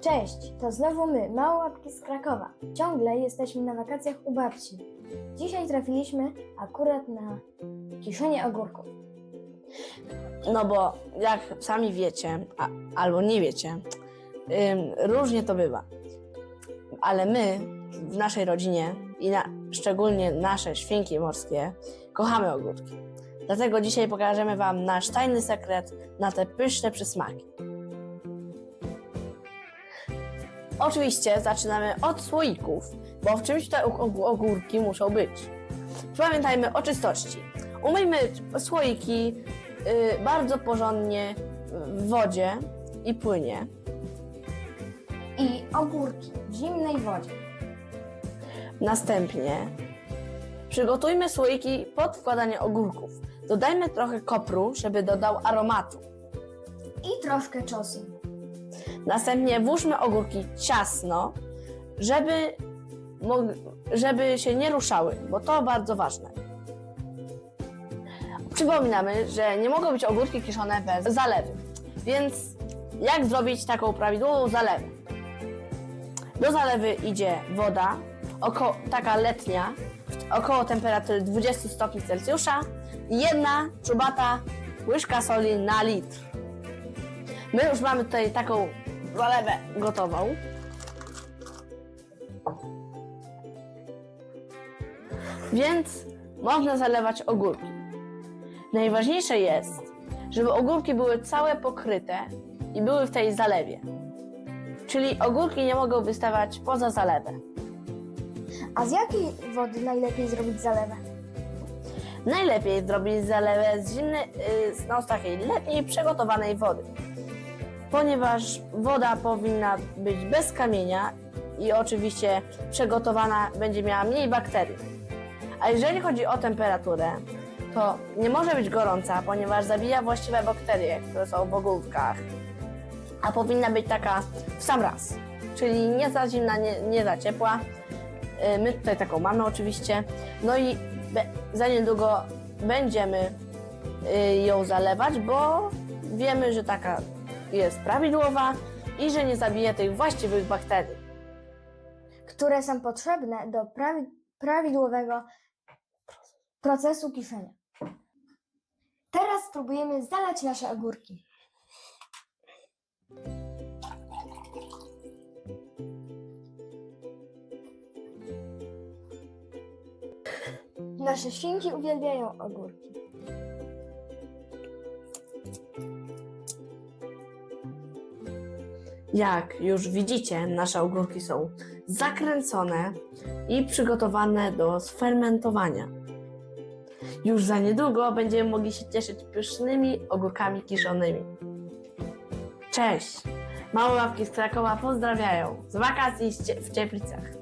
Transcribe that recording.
Cześć, to znowu my, małe łapki z Krakowa. Ciągle jesteśmy na wakacjach u babci. Dzisiaj trafiliśmy akurat na kiszenie ogórków. No bo jak sami wiecie, a, albo nie wiecie, ym, różnie to bywa. Ale my w naszej rodzinie i na, szczególnie nasze świnki morskie kochamy ogórki. Dlatego dzisiaj pokażemy Wam nasz tajny sekret na te pyszne przysmaki. Oczywiście zaczynamy od słoików, bo w czymś te og- ogórki muszą być. Pamiętajmy o czystości. Umyjmy słoiki y, bardzo porządnie w wodzie i płynie. I ogórki w zimnej wodzie. Następnie przygotujmy słoiki pod wkładanie ogórków. Dodajmy trochę kopru, żeby dodał aromatu. I troszkę czosu. Następnie włóżmy ogórki ciasno, żeby, żeby się nie ruszały, bo to bardzo ważne. Przypominamy, że nie mogą być ogórki kiszone bez zalewy. Więc jak zrobić taką prawidłową zalewę? Do zalewy idzie woda, taka letnia, około temperatury 20 stopni Celsjusza jedna czubata łyżka soli na litr. My już mamy tutaj taką zalewę gotową. Więc można zalewać ogórki. Najważniejsze jest, żeby ogórki były całe pokryte i były w tej zalewie. Czyli ogórki nie mogą wystawać poza zalewę. A z jakiej wody najlepiej zrobić zalewę? Najlepiej zrobić zalewę z zimnej, y, z- no, z takiej lepiej przygotowanej wody. Ponieważ woda powinna być bez kamienia i oczywiście przygotowana będzie miała mniej bakterii. A jeżeli chodzi o temperaturę, to nie może być gorąca, ponieważ zabija właściwe bakterie, które są w ogórkach. A powinna być taka w sam raz, czyli nie za zimna, nie, nie za ciepła. Y, My tutaj taką mamy oczywiście. No i za niedługo będziemy y, ją zalewać, bo wiemy, że taka jest prawidłowa i że nie zabija tych właściwych bakterii. Które są potrzebne do prawi- prawidłowego procesu kiszenia. Teraz spróbujemy zalać nasze ogórki. Nasze świnki uwielbiają ogórki. Jak już widzicie, nasze ogórki są zakręcone i przygotowane do sfermentowania. Już za niedługo będziemy mogli się cieszyć pysznymi ogórkami kiszonymi. Cześć! Małe łapki z Krakowa pozdrawiają z wakacji w Cieplicach.